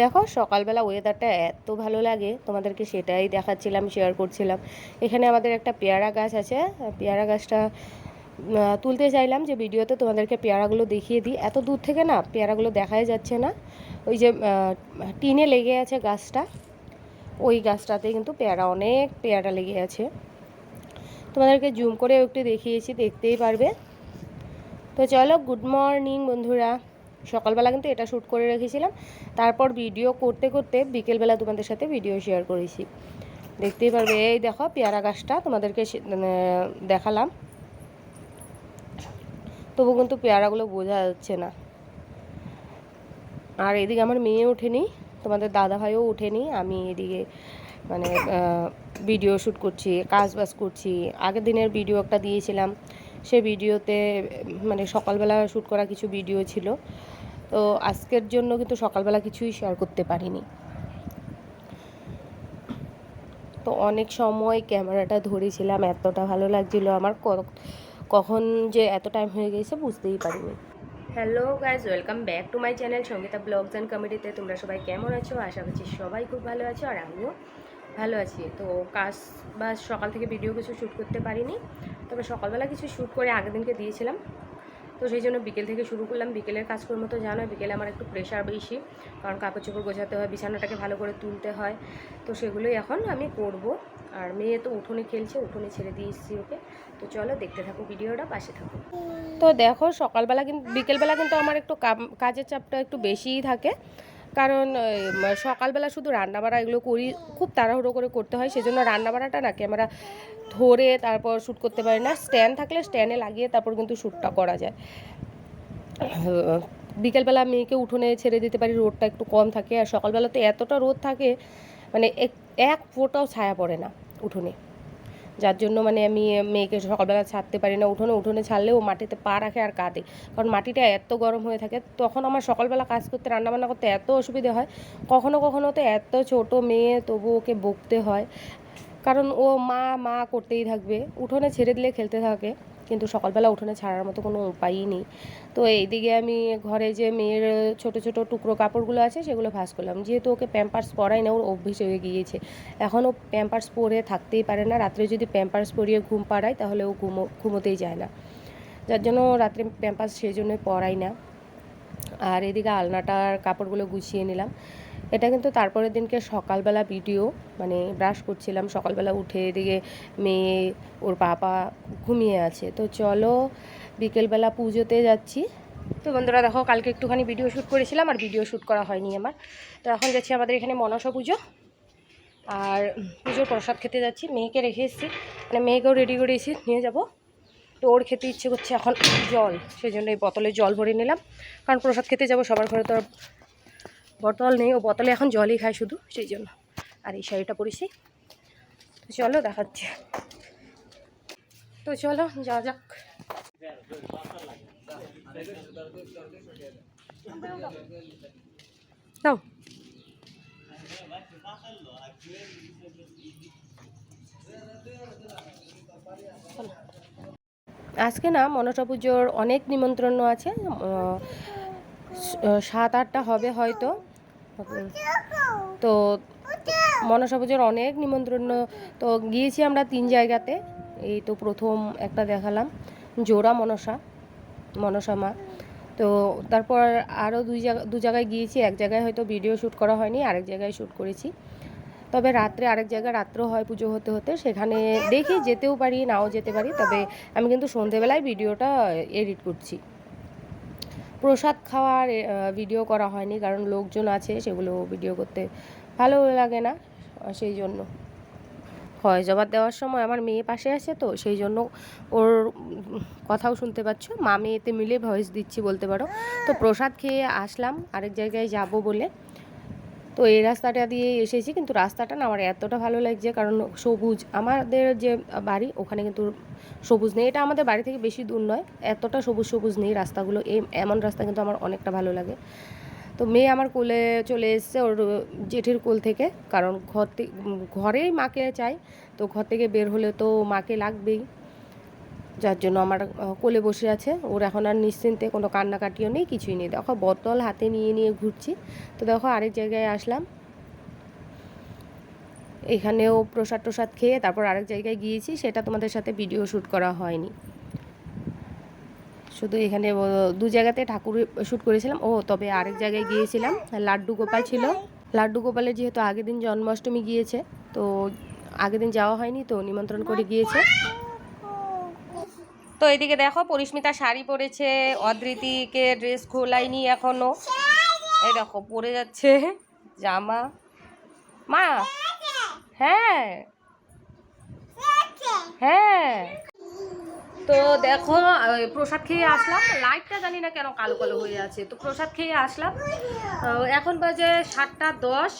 দেখো সকালবেলা ওয়েদারটা এত ভালো লাগে, তোমাদেরকে সেটাই দেখাচ্ছিলাম শেয়ার করছিলাম। এখানে আমাদের একটা পেয়ারা গাছ আছে পেয়ারা গাছটা তুলতে চাইলাম যে ভিডিওতে তোমাদেরকে পেয়ারাগুলো দেখিয়ে দিই। এত দূর থেকে না পেয়ারাগুলো দেখাই যাচ্ছে না। ওই যে টিনে লেগে আছে গাছটা, ওই গাছটাতে কিন্তু পেয়ারা, অনেক পেয়ারা লেগে আছে। তোমাদেরকে জুম করে একটু দেখিয়েছি, দেখতেই পারবে। তো চলো গুড মর্নিং বন্ধুরা। সকালবেলা কিন্তু এটা শ্যুট করে রেখেছিলাম। তারপর ভিডিও করতে করতে বিকেলবেলা তোমাদের সাথে ভিডিও শেয়ার করেছি। দেখতেই পারবে, এই দেখো পেয়ারা গাছটা তোমাদেরকে মানে দেখালাম। তবু কিন্তু পেয়ারাগুলো বোঝা যাচ্ছে না। আর এদিকে আমার মেয়ে ওঠেনি, তোমাদের দাদা ভাইও ওঠেনি, আমি এদিকে মানে ভিডিও শ্যুট করছি কাজ বাজ করছি। আগের দিনের ভিডিও একটা দিয়েছিলাম, সে ভিডিওতে মানে সকালবেলা শ্যুট করা কিছু ভিডিও ছিল। তো আজকের জন্য কিন্তু সকালবেলা কিছুই শেয়ার করতে পারিনি। তো অনেক সময় ক্যামেরাটা ধরেছিলাম, এতটা ভালো লাগছিল আমার কখন যে এত টাইম হয়ে গেছে বুঝতেই পারিনি। Hello guys welcome back to my channel Sangeeta blogs and কমেডিতে তোমরা সবাই কেমন আছো? আশা করছি সবাই খুব ভালো আছো আর আমিও ভালো আছি। তো কাজ বা সকাল থেকে ভিডিও কিছু শ্যুট করতে পারিনি। তবে সকালবেলা কিছু শ্যুট করে আগের দিনকে দিয়েছিলাম। তো সেই জন্য বিকেল থেকে শুরু করলাম। বিকেলের কাজকর্ম তো জানো বিকেলে আমার একটু প্রেশার বেশি। কারণ কাপড় চোপড় গোছাতে হয়, বিছানাটাকে ভালো করে তুলতে হয়। তো সেগুলোই এখন আমি করব। আর মেয়ে তো উঠোনে খেলছে, উঠোনে ছেড়ে দিয়ে এসেছি ওকে। তো চলো দেখতে থাকো ভিডিওটা, পাশে থাকো। তো দেখো সকালবেলা কিন্তু বিকেলবেলা কিন্তু আমার একটু কাজের চাপটা একটু বেশিই থাকে। কারণ সকালবেলা শুধু রান্নাবাড়া এগুলো করি, খুব তাড়াহুড়ো করে করতে হয়, সেজন্য রান্নাবাড়াটা না ক্যামেরা ধরে তারপর শ্যুট করতে পারি না। স্ট্যান্ড থাকলে স্ট্যান্ডে লাগিয়ে তারপর কিন্তু শ্যুটটা করা যায়। বিকেলবেলা মেয়েকে উঠোনে ছেড়ে দিতে পারি, রোদটা একটু কম থাকে। আর সকালবেলা তো এতটা রোদ থাকে মানে এক ফোঁটাও ছায়া পড়ে না উঠোনে। যার জন্য মানে আমি মেয়েকে সকালবেলা ছাড়তে পারি না, উঠোনে উঠোনে ছাড়লেও মাটিতে পা রাখে আর কাঁদে। কারণ মাটিটা এত গরম হয়ে থাকে, তখন আমার সকালবেলা কাজ করতে, রান্নাবান্না করতে এত অসুবিধে হয়, কখনো কখনো তো এত ছোট মেয়ে তবু ওকে বকতে হয়। কারণ ও মা মা করতেই থাকবে, উঠোনে ছেড়ে দিলে খেলতে থাকে। কিন্তু সকালবেলা উঠোনে ছাড়ার মতো কোনো উপায়ই নেই। তো এইদিকে আমি ঘরে যে মেয়ের ছোট ছোট টুকরো কাপড়গুলো আছে সেগুলো ভাঁজ করলাম। যেহেতু ওকে প্যাম্পার্স পরাই না, ওর অভ্যেস হয়ে গিয়েছে। এখনও প্যাম্পার্স পরে থাকতেই পারে না। রাত্রে যদি প্যাম্পার্স পরিয়ে ঘুম পাড়ায়, তাহলে ও ঘুমো, ঘুমোতেই যায় না। যার জন্য রাত্রে প্যাম্পার্স সেই জন্য পরাই না। আর এদিকে আলনাটার কাপড়গুলো গুছিয়ে নিলাম। এটা কিন্তু তারপরের দিনকে সকালবেলা ভিডিও মানে ব্রাশ করছিলাম, সকালবেলা উঠে এদিকে মেয়ে, ওর বাবা ঘুমিয়ে আছে। তো চলো, বিকেলবেলা পুজোতে যাচ্ছি। তো বন্ধুরা দেখো, কালকে একটুখানি ভিডিও শ্যুট করেছিলাম, আর ভিডিও শ্যুট করা হয়নি আমার। তো এখন যাচ্ছি আমাদের এখানে মনসা পুজো। আর পুজোর প্রসাদ খেতে যাচ্ছি, মেয়েকে রেখে এসেছি। মানে মেয়েকেও রেডি করে এসেছি নিয়ে যাব। তো ওর খেতে ইচ্ছে করছে এখন জল সেই জন্য এই বোতলে জল ভরে নিলাম। কারণ প্রসাদ খেতে যাব, সবার ঘরে তো বোতল নেই, ও বোতলে এখন জলই খায় শুধু, সেই জন্য। আর এই শাড়িটা পরেছি। তো চলো, দেখাচ্ছি। তো চলো যা যাক। দাও। আজকে না মনসা পুজোর অনেক নিমন্ত্রণ আছে সাত আটটা হবে হয়তো। তো মনসা পুজোর অনেক নিমন্ত্রণ, তো গিয়েছি আমরা তিন জায়গাতে। এই তো প্রথম একটা দেখালাম, জোড়া মনসা মনসা মা। তো তারপর আরও দুই জায়গা, দু জায়গায় গিয়েছি, এক জায়গায় হয়তো ভিডিও শ্যুট করা হয়নি, আরেক জায়গায় শ্যুট করেছি। তবে রাত্রে আরেক জায়গায় রাত্র হয় পুজো হতে হতে, সেখানে দেখি যেতেও পারি, নাও যেতে পারি, তবে আমি কিন্তু সন্ধেবেলায় ভিডিওটা এডিট করছি। প্রসাদ খাওয়ার ভিডিও করা হয়নি, কারণ লোকজন আছে, সেগুলো ভিডিও করতে ভালো লাগে না সেই জন্য। হয় জবাব দেওয়ার সময় আমার মেয়ে পাশে আছে তো, সেই জন্য ওর কথাও শুনতে পাচ্ছ। মা মেয়েতে মিলে ভয়েস দিচ্ছি বলতে পারো। তো প্রসাদ খেয়ে আসলাম, আরেক জায়গায় যাব বলে। তো এই রাস্তাটা দিয়ে এসেছি, কিন্তু রাস্তাটা না আমার এতটা ভালো লাগছে, কারণ সবুজ। আমাদের যে বাড়ি, ওখানে কিন্তু সবুজ নেই। এটা আমাদের বাড়ি থেকে বেশি দূর নয়, এতটা সবুজ সবুজ নেই রাস্তাগুলো। এই এমন রাস্তা কিন্তু আমার অনেকটা ভালো লাগে। তো মেয়ে আমার কোলে চলে এসছে ওর জেঠির কোল থেকে, কারণ ঘর ঘরেই মাকে চাই। তো ঘর থেকে বের হলে তো মাকে লাগবেই। যার জন্য আমার কোলে বসে আছে। ওর এখন আর নিশ্চিন্তে কোনো কান্নাকাটিও নেই, কিছুই নেই। দেখো, বোতল হাতে নিয়ে নিয়ে ঘুরছি। তো দেখো, আরেক জায়গায় আসলাম। এখানেও প্রসাদ প্রসাদ খেয়ে তারপর আরেক জায়গায় গিয়েছি। সেটা তোমাদের সাথে ভিডিও শ্যুট করা হয়নি। শুধু এখানে দু জায়গাতে ঠাকুর শ্যুট করেছিলাম। ও, তবে আরেক জায়গায় গিয়েছিলাম। লাড্ডু গোপাল ছিল। লাড্ডু গোপালের যেহেতু আগের দিন জন্মাষ্টমী গিয়েছে, তো আগের দিন যাওয়া হয়নি, তো নিমন্ত্রণ করে গিয়েছে। তো এদিকে দেখো, পরিস্মিতা শাড়ি পরেছে অদৃতিকে ড্রেস খোলাইনি এখনও। এই দেখো, পরে যাচ্ছে জামা। মা! হ্যাঁ। হ্যাঁ। তো দেখো প্রসাদ খেয়ে আসলাম। লাইটটা জানি না কেন কালো কালো হয়ে আছে। তো প্রসাদ খেয়ে আসলাম। এখন বাজে সাতটা দশ।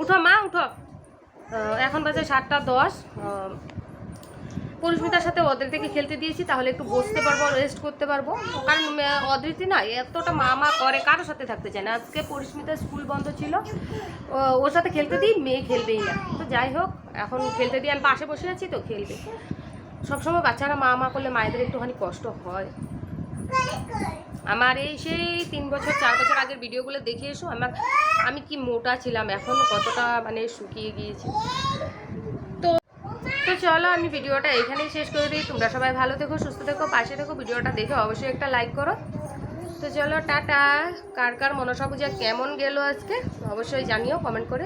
উঠো মা, উঠো। এখন বাজে সাতটা দশ। পরিস্মিতার সাথে অদ্রিতিকে খেলতে দিয়েছি, তাহলে একটু বসতে পারব রেস্ট করতে পারব। কারণ অদ্রিতি না, এতটা মামা করে, কারোর সাথে থাকতে চায় না। আজকে পরিস্মিতার স্কুল বন্ধ ছিল ওর সাথে খেলতে দিই, মেয়ে খেলবেই না। তো যাই হোক, এখন খেলতে দিয়ে আমি পাশে বসে আছি, তো খেলবে। সবসময় বাচ্চারা মা মা করলে মায়েদের একটুখানি কষ্ট হয়। আমার এই সেই তিন বছর, চার বছর আগের ভিডিওগুলো দেখে এসো, আমার, আমি কি মোটা ছিলাম, এখন কতটা মানে শুকিয়ে গিয়েছি। চলো, আমি ভিডিওটা এখানেই শেষ করে দিই। তোমরা সবাই ভালো থেকো, সুস্থ থেকো, পাশে থেকো, ভিডিওটা দেখে অবশ্যই একটা লাইক করো। তো চলো, টাটা। কার কার মনসা পূজা কেমন গেল আজকে, অবশ্যই জানিও কমেন্ট করে।